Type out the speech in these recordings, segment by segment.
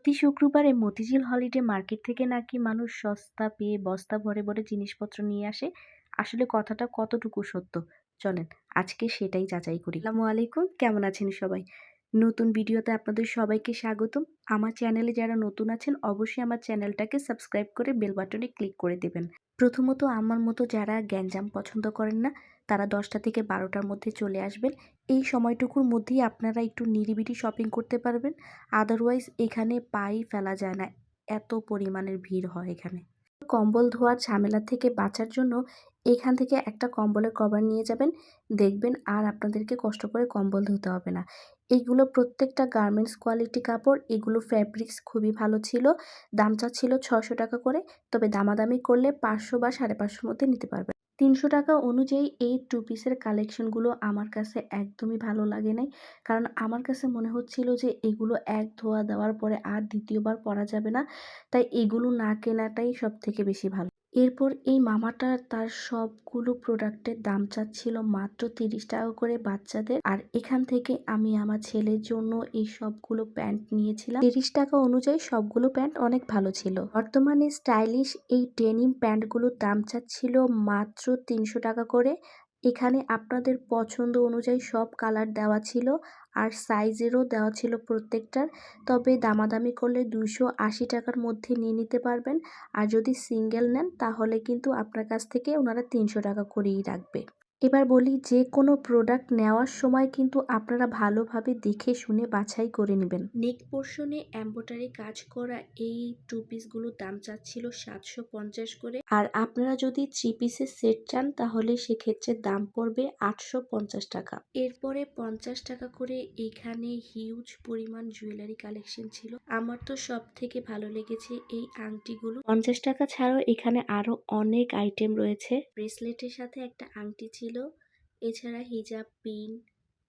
প্রতি শুক্রবারে Motijheel holiday market থেকে নাকি মানুষ সস্তা পেয়ে বস্তা ভরে ভরে জিনিসপত্র নিয়ে আসে? আসলে কথাটা কতটুকু সত্য? চলেন, আজকে সেটাই যাচাই করি। আসসালামু আলাইকুম, কেমন আছেন সবাই? নতুন ভিডিওতে আপনাদের সবাইকে স্বাগতম। আমার চ্যানেলে যারা নতুন আছেন, অবশ্যই আমার চ্যানেলটাকে সাবস্ক্রাইব করে বেল বাটনে ক্লিক করে দেবেন। প্রথমত আমার মতো যারা গ্যাঞ্জাম পছন্দ করেন না তারা দশটা থেকে বারোটার মধ্যে চলে আসবেন। এই সময়টুকুর মধ্যেই আপনারা একটু নিরিবিলি শপিং করতে পারবেন। আদারওয়াইজ এখানে পাই ফেলা যায় না। এত পরিমাণের ভিড় হয় এখানে। কম্বল ধোয়ার ঝামেলা থেকে বাঁচার জন্য এখান থেকে একটা কম্বলের কভার নিয়ে যাবেন। দেখবেন আর আপনাদেরকে কষ্ট করে কম্বল ধুতে হবে না। এইগুলো প্রত্যেকটা গার্মেন্টস কোয়ালিটি কাপড়, এগুলো ফ্যাব্রিক্স খুবই ভালো ছিল। দামটা ছিল ছশো টাকা করে। তবে দামাদামি করলে পাঁচশো বা সাড়ে পাঁচশোর মধ্যে নিতে পারবেন। তিনশো টাকা অনুযায়ী এই টু পিসের কালেকশনগুলো আমার কাছে একদমই ভালো লাগে নাই। কারণ আমার কাছে মনে হচ্ছিল যে এগুলো এক ধোয়া দেওয়ার পরে আর দ্বিতীয়বার পরা যাবে না। তাই এগুলো না কেনাটাই সব থেকে বেশি ভালো। এরপর এই মামাটা তার সবগুলো প্রোডাক্টের দাম চাচ্ছিল মাত্র তিরিশ টাকা করে বাচ্চাদের। আর এখান থেকে আমি আমার ছেলের জন্য এই সবগুলো প্যান্ট নিয়েছিলাম। তিরিশ টাকা অনুযায়ী সবগুলো প্যান্ট অনেক ভালো ছিল। বর্তমানে স্টাইলিশ এই ডেনিম প্যান্টগুলোর দাম চাচ্ছিল মাত্র তিনশো টাকা করে। এখানে আপনাদের পছন্দ অনুযায়ী সব কালার দেওয়া ছিল আর সাইজেরও দেওয়া ছিল প্রত্যেকটার। তবে দামাদামি করলে দুশো আশি টাকার মধ্যে নিয়ে নিতে পারবেন। আর যদি সিঙ্গেল নেন, তাহলে কিন্তু আপনার কাছ থেকে ওনারা তিনশো টাকা করেই রাখবে। এবার বলি যে কোনো প্রোডাক্ট নেওয়ার সময় কিন্তু আপনারা ভালোভাবে দেখে শুনে বাছাই করে নেবেন। নেক পোর্শনে এম্বোটারি কাজ করা এই টু পিসগুলোর দাম চাচ্ছিল সাতশো পঞ্চাশ করে। আর আপনারা যদি থ্রি পিসের সেট চান তাহলে সেক্ষেত্রে দাম পড়বে আটশো পঞ্চাশ টাকা। এরপরে পঞ্চাশ টাকা করে এখানে হিউজ পরিমাণ জুয়েলারি কালেকশন ছিল। আমার তো সব থেকে ভালো লেগেছে এই আংটিগুলো। পঞ্চাশ টাকা ছাড়াও এখানে আরও অনেক আইটেম রয়েছে। ব্রেসলেটের সাথে একটা আংটি ছিল। এছাড়া হিজাব পিন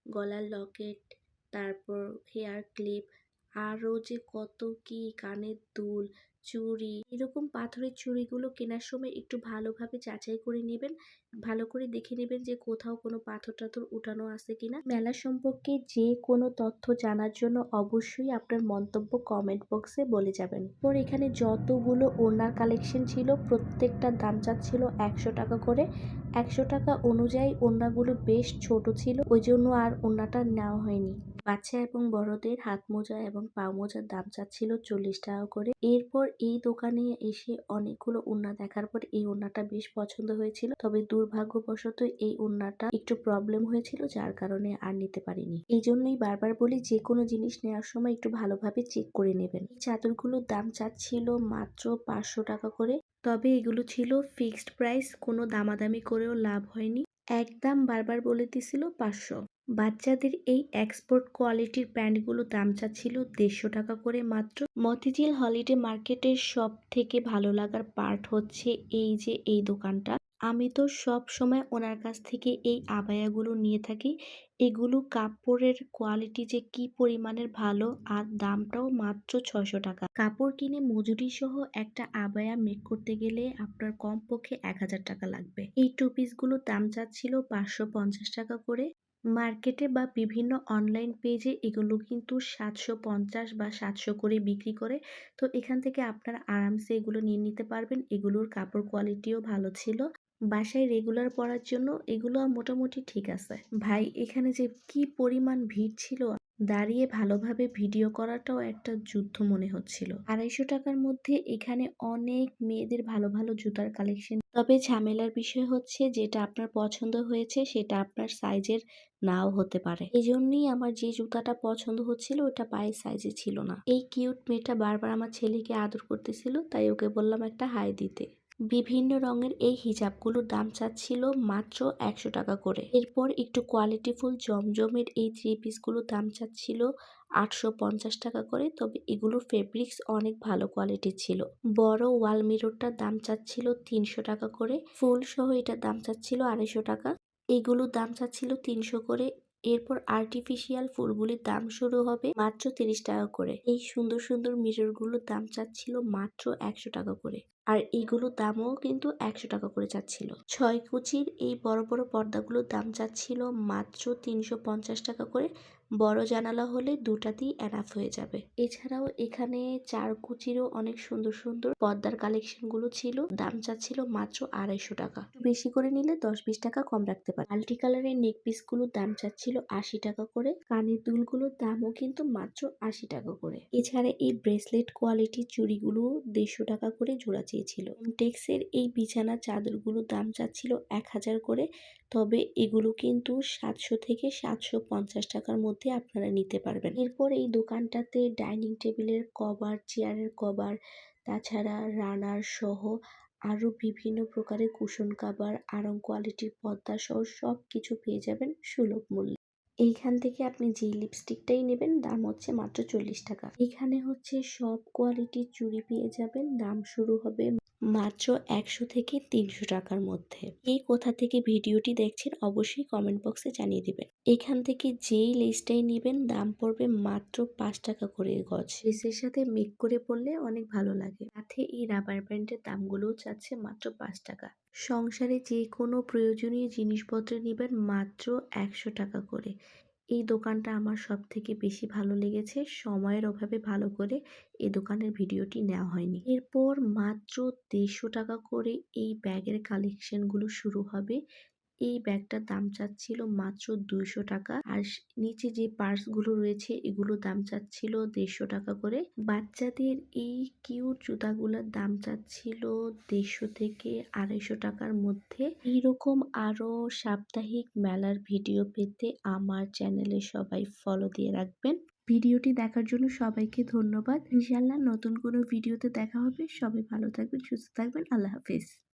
গলার লকেট তারপর হেয়ার ক্লিপ আরও যে কত কী কানের দুল চুড়ি, এরকম পাথরের চুড়িগুলো কেনার সময় একটু ভালোভাবে যাচাই করে নেবেন। ভালো করে দেখে নেবেন যে কোথাও কোনো পাথর টাথর উঠানো আছে কিনা। মেলা সম্পর্কে যে কোনো তথ্য জানার জন্য অবশ্যই আপনার মন্তব্য কমেন্ট বক্সে বলে যাবেন। পর এখানে যতগুলো ওড়নার কালেকশন ছিল প্রত্যেকটার দাম চাচ্ছিল একশো টাকা করে। একশো টাকা অনুযায়ী ওড়নাগুলো বেশ ছোট ছিল, ওই জন্য আর ওড়নাটা নেওয়া হয়নি। বাচ্চা এবং বড়দের হাত মোজা এবং পা মোজার দাম চাচ্ছিল চল্লিশ টাকা করে। এরপর এই দোকানে এসে অনেকগুলো ওড়না দেখার পর এই ওড়নাটা বেশ পছন্দ হয়েছিল। তবে দুর্ভাগ্যবশত এই ওড়নাটা একটু প্রবলেম হয়েছিল, যার কারণে আর নিতে পারিনি। এই জন্যই বারবার বলি যে কোনো জিনিস নেওয়ার সময় একটু ভালোভাবে চেক করে নেবেন। এই চাদরগুলোর দাম চাচ্ছিল মাত্র পাঁচশো টাকা করে। তবে এগুলো ছিল ফিক্সড প্রাইস কোনো দামাদামি করেও লাভ হয়নি। একদম বারবার বলে দিছিল পাঁচশো। বাচ্চাদের এই এক্সপোর্ট কোয়ালিটির প্যান্টগুলো দাম চাচ্ছিল দেড়শো টাকা করে মাত্র। মতিঝিল হলিডে মার্কেটের সব থেকে ভালো লাগার পার্ট হচ্ছে এই যে এই দোকানটা। আমি তো সব সময় ওনার কাছ থেকে এই আবায়াগুলো নিয়ে থাকি। এগুলো কাপড়ের কোয়ালিটি যে কি পরিমাণের ভালো আর দামটাও মাত্র ছশো টাকা। কাপড় কিনে মজুরি সহ একটা আবায়া মেক করতে গেলে আপনার কমপক্ষে এক হাজার টাকা লাগবে। এই টু পিসগুলোর দাম চাচ্ছিল পাঁচশো পঞ্চাশ টাকা করে। মার্কেটে বা বিভিন্ন অনলাইন পেজে এগুলো কিন্তু সাতশো পঞ্চাশ বা সাতশো করে বিক্রি করে। তো এখান থেকে আপনারা আরামসে এগুলো নিয়ে নিতে পারবেন। এগুলোর কাপড় কোয়ালিটিও ভালো ছিল। বাসায় রেগুলার পরার জন্য এগুলো মোটামুটি ঠিক আছে। ভাই, এখানে যে কি পরিমাণ ভিড় ছিল দাঁড়িয়ে ভালোভাবে ভিডিও করাটাও একটা যুদ্ধ মনে হচ্ছিল। আড়াইশো টাকার মধ্যে এখানে অনেক মেয়েদের ভালো ভালো জুতার কালেকশন তবে ঝামেলার বিষয় হচ্ছে যেটা আপনার পছন্দ হয়েছে সেটা আপনার সাইজের নাও হতে পারে। এই জন্যই আমার যে জুতাটা পছন্দ হচ্ছিল ওটা পায়ের সাইজে ছিল না। এই কিউট মেয়েটা বারবার আমার ছেলেকে আদর করতেছিল, তাই ওকে বললাম একটা হাই দিতে। বিভিন্ন রঙের এই হিজাবগুলোর দাম চাচ্ছিল মাত্র একশো টাকা করে। এরপর একটু কোয়ালিটিফুল জমজমের এই থ্রি পিসগুলোর দাম চাচ্ছিল আটশো পঞ্চাশ টাকা করে, তবে এগুলোর ফেব্রিক্স অনেক ভালো কোয়ালিটির ছিল। বড় ওয়াল মিররটার দাম চাচ্ছিল তিনশো টাকা করে, ফুল সহ এটার দাম চাচ্ছিল আড়াইশো টাকা। এগুলোর দাম চাচ্ছিল তিনশো করে, এরপর আর্টিফিশিয়াল ফুলগুলির দাম শুরু হবে মাত্র তিরিশ টাকা করে। এই সুন্দর সুন্দর মিররগুলোর দাম চাচ্ছিল মাত্র একশো টাকা করে। আর এইগুলোর দামও কিন্তু একশো টাকা করে চাচ্ছিল ছয় কুচির এই বড় বড় পর্দাগুলোর দাম চাচ্ছিল মাত্র তিনশো পঞ্চাশ টাকা করে। বড় জানালা হলে দুটাতেই এনাফ হয়ে যাবে। এছাড়াও এখানে চার কুচিরও অনেক সুন্দর সুন্দর পর্দার কালেকশনগুলো ছিল। দাম চাচ্ছিল মাত্র আড়াইশো টাকা। বেশি করে নিলে দশ বিশ টাকা কম রাখতে পারে। মাল্টি কালারের নেক পিসগুলোর দাম চাচ্ছিল আশি টাকা করে। কানের দুলগুলোর দামও কিন্তু মাত্র আশি টাকা করে। এছাড়া এই ব্রেসলেট কোয়ালিটির চুড়িগুলো দেড়শো টাকা করে জোড়া চেয়েছিল। টেক্সের এই বিছানা চাদরগুলোর দাম চাচ্ছিল এক হাজার করে। তবে এগুলো কিন্তু সাতশো থেকে সাতশো পঞ্চাশ টাকার মধ্যে আপনারা নিতে পারবেন। এরপর এই দোকানটাতে ডাইনিং টেবিলের কভার, চেয়ারের কভার, তাছাড়া রানার সহ আরও বিভিন্ন প্রকারের কুশন কাভার আরং কোয়ালিটির পর্দা সহ সব কিছু পেয়ে যাবেন সুলভ মূল্যে। এইখান থেকে আপনি যে লিপস্টিকটাই নেবেন, দাম হচ্ছে মাত্র চল্লিশ টাকা। এখানে হচ্ছে সব কোয়ালিটির চুড়ি পেয়ে যাবেন, দাম শুরু হবে মাত্র একশো থেকে তিনশো টাকার মধ্যে। এই কোথা থেকে ভিডিওটি দেখছেন অবশ্যই কমেন্ট বক্সে জানিয়ে দিবেন। এখান থেকে যেই লেসটাই নেবেন, দাম পড়বে মাত্র পাঁচ টাকা করে গজ। লেসের সাথে মেক করে পড়লে অনেক ভালো লাগে। সাথে এই রাবার ব্যান্ডের দামগুলোও চাচ্ছে মাত্র পাঁচ টাকা। সংসারে যে কোনো প্রয়োজনীয় জিনিসপত্র নেবেন মাত্র একশো টাকা করে। এই দোকানটা আমার সব থেকে বেশি ভালো লেগেছে। সময়ের অভাবে ভালো করে এই দোকানের ভিডিওটি নেওয়া হয়নি। এরপর মাত্র দেড়শো টাকা করে এই ব্যাগের কালেকশনগুলো শুরু হবে। এই ব্যাগটার দাম চাচ্ছিল মাত্র দুইশো টাকা আর নিচে যে পার্সগুলো রয়েছে এগুলো দাম চাচ্ছিল দেড়শো টাকা করে। বাচ্চাদের এই কিউট জুতাগুলোর দাম চাচ্ছিল দেড়শো থেকে আড়াইশো টাকার মধ্যে। এইরকম আরও সাপ্তাহিক মেলার ভিডিও পেতে আমার চ্যানেলে সবাই ফলো দিয়ে রাখবেন। ভিডিওটি দেখার জন্য সবাইকে ধন্যবাদ। ইনশাল্লাহ নতুন কোনো ভিডিওতে দেখা হবে। সবাই ভালো থাকবেন, সুস্থ থাকবেন। আল্লাহ হাফিজ।